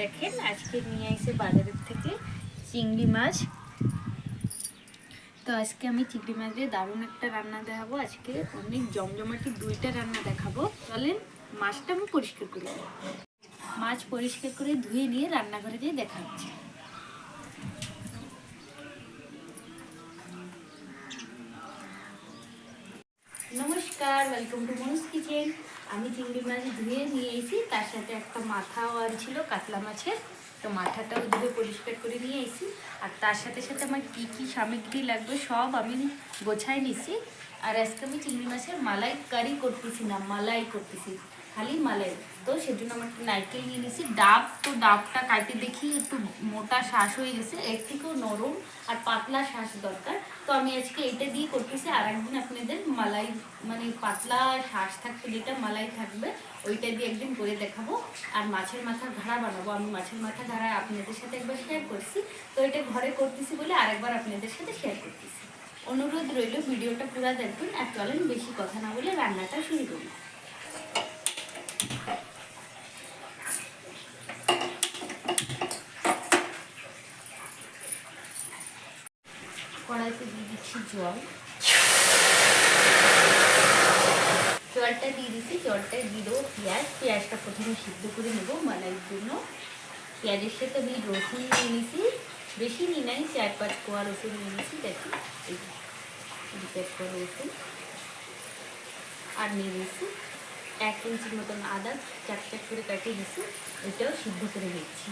দেখেন আজকে নিয়ে এসে বাজারের থেকে চিংড়ি মাছ। তো আজকে আমি চিংড়ি মাছ দিয়ে দারুণ একটা রান্না দেখাবো। আজকে অনেক জমজমাটি দুইটা রান্না দেখাবো। চলেন মাছটা আমি পরিষ্কার করে মাছ পরিষ্কার করে ধুয়ে নিয়ে রান্নাঘরে দিয়ে দেখা নমস্কার ওয়েলকাম টু মনুস কিচেন আমি চিংড়ি মাছ ধুয়ে নিয়ে এসেছি, তার সাথে একটা মাথাও আর ছিল, কাতলা মাছের। তো মাথাটাও ধুয়ে পরিষ্কার করে নিয়ে এসেছি। আর তার সাথে সাথে আমার কী কী সামগ্রী লাগবে সব আমি গোছায় নিছি আর আজকে আমি চিংড়ি মাছের মালাই কারি করতেছি না, মালাই করতেছি। খালি মালাই তো সেজন্য আমার একটু নারকেল নিয়ে নিয়েছি ডাব, তো ডাবটা কাটে দেখি একটু মোটা শ্বাস হয়ে গেছে। এর থেকেও নরম আর পাতলা শ্বাস দরকার। তো আমি আজকে এটা দিয়ে করতেছি। আর একদিন আপনাদের মালাই মানে পাতলা শ্বাস থাকবে, যেটা মালাই থাকবে, ওইটা দিয়ে একদিন করে দেখাবো। আর মাছের মাথা ঘাড়া বানাবো। আমি মাছের মাথা ঘাড়া আপনাদের সাথে একবার শেয়ার করছি। তো এটা ঘরে করতেছি বলে আরেকবার আপনাদের সাথে শেয়ার করতেছি। অনুরোধ রইল, ভিডিওটা পুরো দেখবেন আর চলেন বেশি কথা না বলে রান্নাটা শুরু করি কড়াইতে দিয়ে দিচ্ছি জল জলটা দিয়ে দিচ্ছি জলটা দেবো, পেঁয়াজ। পেঁয়াজটা প্রথমে সিদ্ধ করে নেব মালাইয়ের জন্য। পেঁয়াজের সাথে আমি রসুন নিয়ে নিছি। বেশি নিই নাই, চার পাঁচ কোয়া রসুন নিয়ে নিছি, দেখি। এই চার কোয়া রসুন। আর নিয়ে নিয়েছি এক ইঞ্চির মতন আদা চার চার করে কাটিয়ে দিছি, এটাও সিদ্ধ করে নিচ্ছি।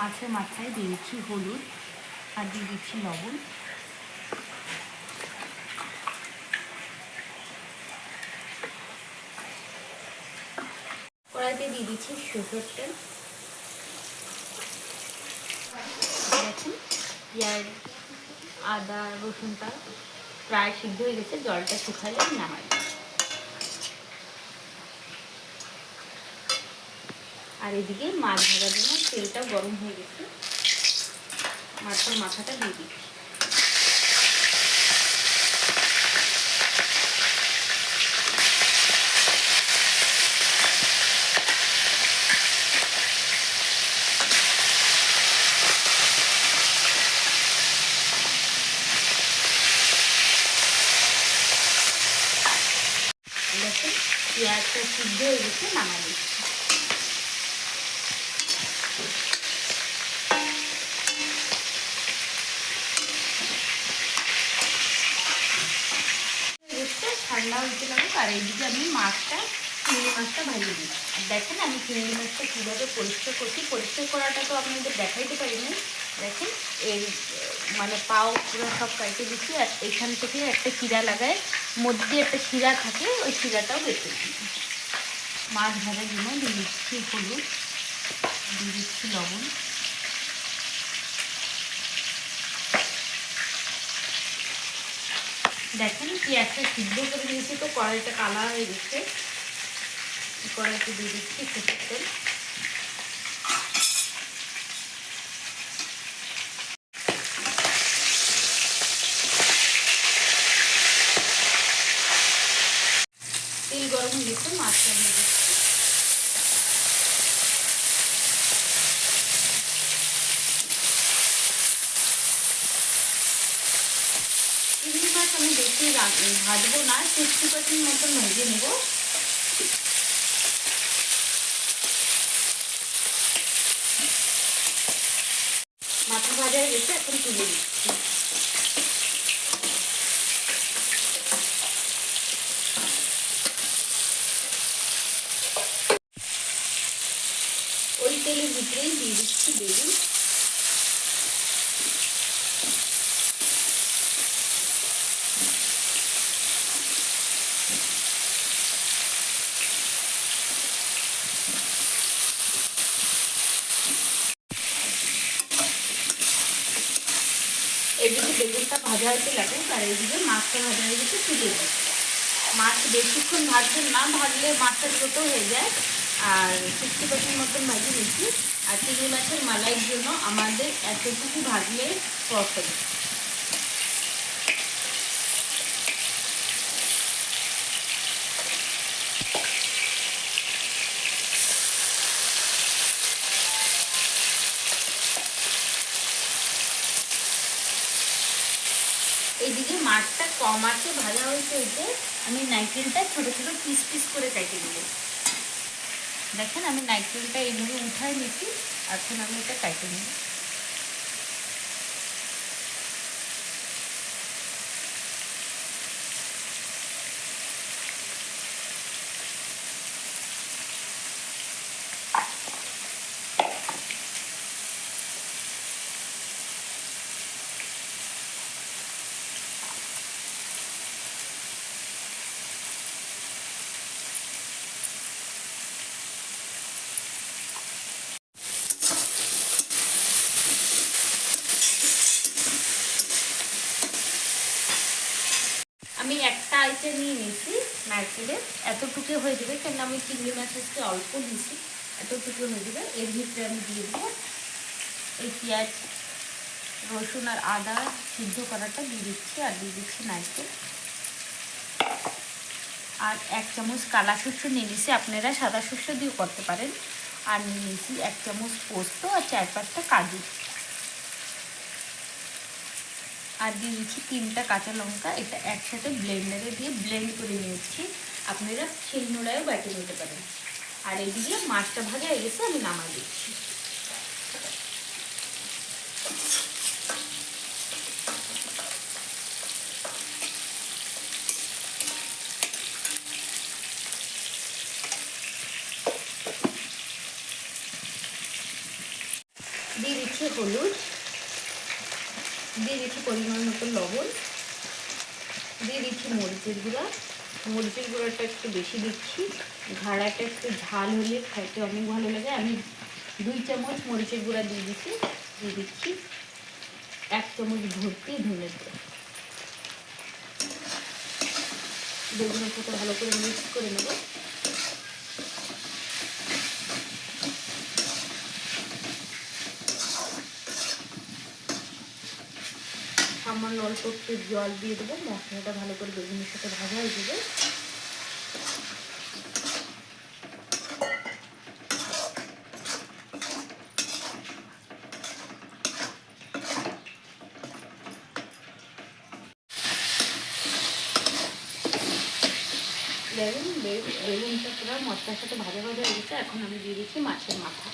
মাছের মাথায় দিয়ে দিচ্ছি হলুদ আর দিয়ে দিচ্ছি লবণ। কড়াইতে দিয়ে দিচ্ছি সরষের তেল। দেখুন, পেঁয়াজ, আদা, রসুনটা প্রায় সিদ্ধ হয়ে গেছে, জলটা শুকালে নামাই। আর এদিকে মাছ ভাজার জন্য তেলটা গরম হয়ে গেছে। মাছের মাথাটা দিয়ে দিচ্ছি দেখুন পেঁয়াজটা সিদ্ধ হয়ে গেছে নামাই দিচ্ছি এসছে ঠান্ডা হইতে লাগুক আর এইদিকে আমি মাছটা, চিংড়ি মাছটা ভাজিয়ে দিই আর দেখেন আমি চিংড়ি মাছটা কীভাবে পরিষ্কার করছি। পরিষ্কার করাটা তো আপনাদের দেখাইতে পারি না দেখেন এই মানে পাও পুরো সব কাটে দিচ্ছি আর এখান থেকে একটা শিরা লাগায়, মধ্যে একটা শিরা থাকে, ওই শিরাটাও বেঁচে দিই মাছ ভাজার জন্য দিয়ে দিচ্ছি হলুদ, দিয়ে দিচ্ছি লবণ। দেখেন কি একটা সিদ্ধ করে দিয়েছি, তো কড়াইটা কালা হয়ে গেছে। কড়াইতে দিয়ে দিচ্ছি সরষের তেল গরম হয়ে গেছে, মাছটা দিয়ে দিচ্ছি চিংড়ি মাছ আমি বেশি রা- ভাজবো না সিক্সটি পার্সেন্ট মতন ভেজে নেব। মাথা ভাজা গেছে এখন তুলে ওই তেলের ভিতরেই দিয়ে দিচ্ছি বেগুন এদিকে বেগুনটা ভাজা হয়েছে লাগে আর এদিকে মাছটা ভাজা হয়ে গেছে দিই মাছ বেশিক্ষণ ভাজবেন না, ভাজলে মাছটা ছোট হয়ে যায়, আর সিক্সটি পার্সেন্ট মতন ভাজি নিচ্ছি আর চিংড়ি মাছের মালাইয়ের জন্য আমাদের এতটুকু ভাজলে সস হবে মাঠটা কম আছে ভাজা হয়েছে ওইতে আমি নাইকেলটা ছোট ছোট পিস পিস করে কেটে নেব দেখেন, আমি নাইকেলটা এইভাবে উঠায় নিচ্ছি এখন আমি এটা কেটে নিই আমি একটা আইটেম নিয়ে নিয়েছি নারকেলের এতটুকু হয়ে যাবে, কেন আমি চিংড়ি মাছ আজকে অল্প দিয়েছি এতটুকু হয়ে যাবে। এর ভিতরে আমি দিয়ে দেবো এই পেঁয়াজ, রসুন আর আদা সিদ্ধ করাটা দিয়ে দিচ্ছি, আর দিয়ে দিচ্ছি নারকেল। আর এক চামচ কালা শস্য নিয়ে নিয়েছি, আপনারা সাদা শস্য দিয়েও করতে পারেন। আর নিয়ে নিয়েছি এক চামচ পোস্ত আর চার পাঁচটা কাজু। আর দিয়ে দিচ্ছি তিনটা কাঁচা লঙ্কা, এটা একসাথে ব্লেন্ডারে দিয়ে ব্লেন্ড করে নিয়েছি। আপনারা শিলনোড়ায়ও বাটি নিতে পারেন। আর এদিকে মাছটা ভাজা হয়ে গেছে, আমি নামা দিচ্ছি। দিয়ে দিচ্ছি হলুদ। দিয়ে দিচ্ছি পরিমাণ মতো লবণ, দিয়ে দিচ্ছি মরিচের গুঁড়া। মরিচের গুঁড়াটা একটু বেশি দিচ্ছি। ঘাড়াটা একটু ঝাল হলে খাইতে অনেক ভালো লাগে। আমি দুই চামচ মরিচের গুঁড়া দিয়ে দিচ্ছি। দিয়ে দিচ্ছি এক চামচ ভর্তি ধনে গুঁড়া। বেগুনের ভালো করে মিক্স করে নেব। সামান্য অল্প জল দিয়ে দেবো, মশলাটা ভালো করে বেগুনের সাথে ভাজা হয়ে যাবে। বেগুন বেগুনটা পুরো মশলার সাথে ভাজা ভাজা হয়ে এখন আমি দিয়ে দিচ্ছি মাছের মাথা।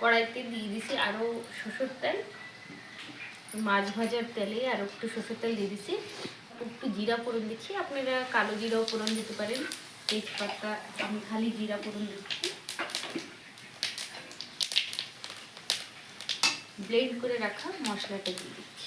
কড়াইতে দিয়ে দিছি আরও শসুর তেল, মাছ ভাজার তেলে আরও একটু সরষের তেল দিয়ে দিছি। একটু জিরা ফোড়ন দিচ্ছি, আপনারা কালো জিরাও ফোড়ন দিতে পারেন, তেজপাতা, আমি খালি জিরা ফোড়ন দিচ্ছি। ব্লেন্ড করে রাখা মশলাটা দিয়ে দিচ্ছি।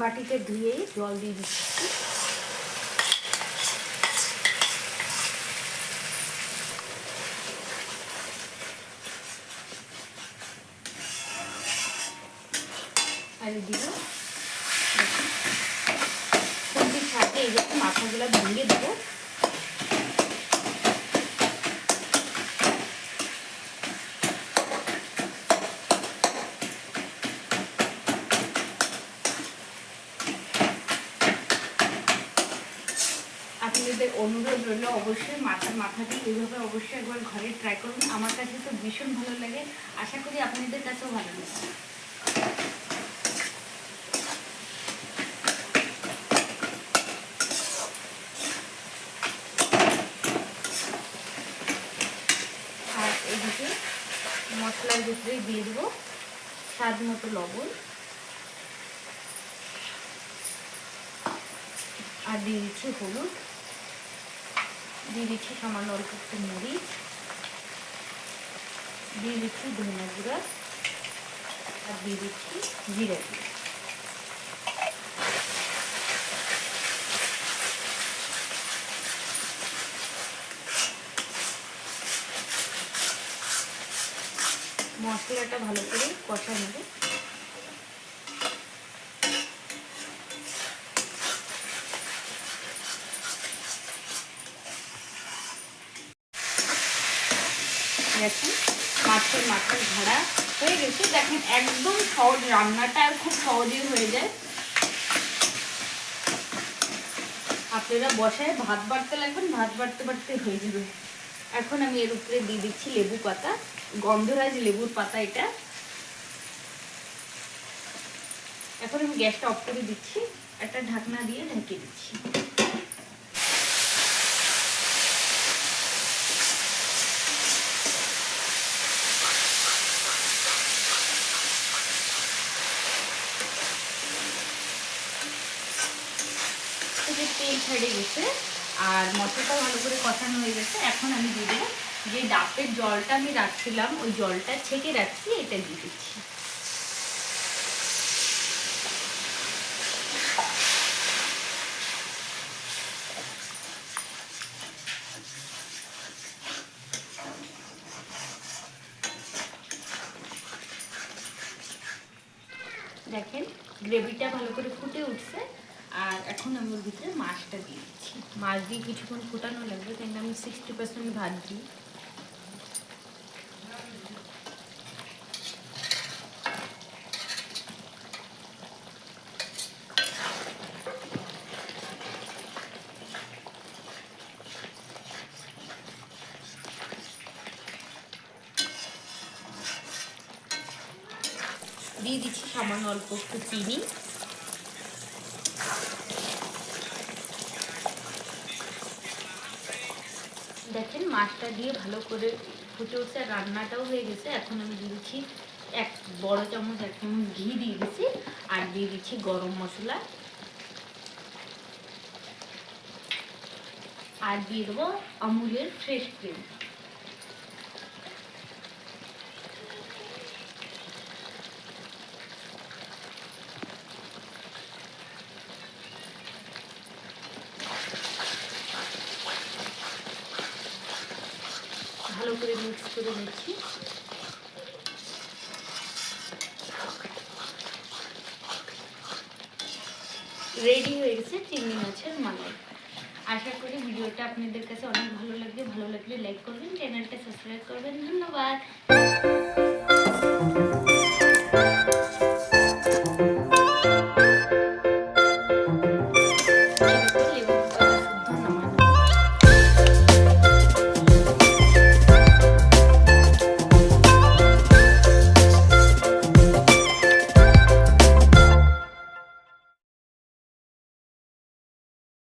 বাটিতে ধুয়ে জল দিয়ে দিচ্ছি। দিব সাথে এই যে মাথাগুলো ভেঙে দেবো। পাতার মাথা দিয়ে এইভাবে অবশ্যই একবার ঘরে ট্রাই করুন। আমার কাছে তো ভীষণ ভালো লাগে। আশা করি আপনাদের কাছেও ভালো লাগে আর এদিকে মশলার ভিতরে দিয়ে দেবো স্বাদ মতো লবণ। আর দিয়ে দিচ্ছি হলুদ। দিয়ে দিচ্ছি সামান্য অল্প একটু মরিচ দিয়ে দিচ্ছি ধনে গুঁড়া আর দিয়ে দিচ্ছি জিরা গুঁড়া। মশলাটা ভালো করে কষা নেবে। দেখুন মাছের মাথার ঝাড়া হয়ে গেছে। দেখেন, একদম সহজ রান্নাটা খুব সহজেই হয়ে যায়। আপনারা বসায় ভাত বাড়তে লাগবেন, ভাত বাড়তে বাড়তে হয়ে যাবে। এখন আমি এর উপরে দিয়ে দিচ্ছি লেবু পাতা, গন্ধরাজ লেবুর পাতা এটা। এখন আমি গ্যাসটা অফ করে দিচ্ছি, একটা ঢাকনা দিয়ে ঢেকে দিচ্ছি থেকে তেল ছেড়ে গেছে। আর মশলাটা ভালো করে কষানো হয়ে গেছে। এখন আমি দিয়ে দেবো যে ডাবের জলটা আমি রাখছিলাম, ওই জলটা ছেঁকে রাখছি, এটা দিয়ে দিচ্ছি। দেখেন, গ্রেভিটা ভালো করে ফুটে উঠছে। আর এখন আমি ওর ভিতরে মাছটা দিচ্ছি। মাছ দিয়ে কিছুক্ষণ ফোটানো লাগবে কিন্তু আমি সিক্সটি পার্সেন্ট ভাত দিই। দিয়ে দিচ্ছি সামান্য অল্প একটু চিনি দেখেন মাছটা দিয়ে ভালো করে ফুটে উঠছে রান্নাটাও হয়ে গেছে। এখন আমি দিয়ে দিচ্ছি এক বড় চামচ এক চামচ ঘি দিয়ে দিচ্ছি আর দিয়ে দিচ্ছি গরম মশলা। আর দিয়ে দেবো আমুলের ফ্রেশ ক্রিম ভালো করে করে নিচ্ছি রেডি হয়ে গেছে চিংড়ি মাছের মালাই আশা করি ভিডিওটা আপনাদের কাছে অনেক ভালো লাগবে। ভালো লাগলে লাইক করবেন চ্যানেলটা সাবস্ক্রাইব করবেন। ধন্যবাদ।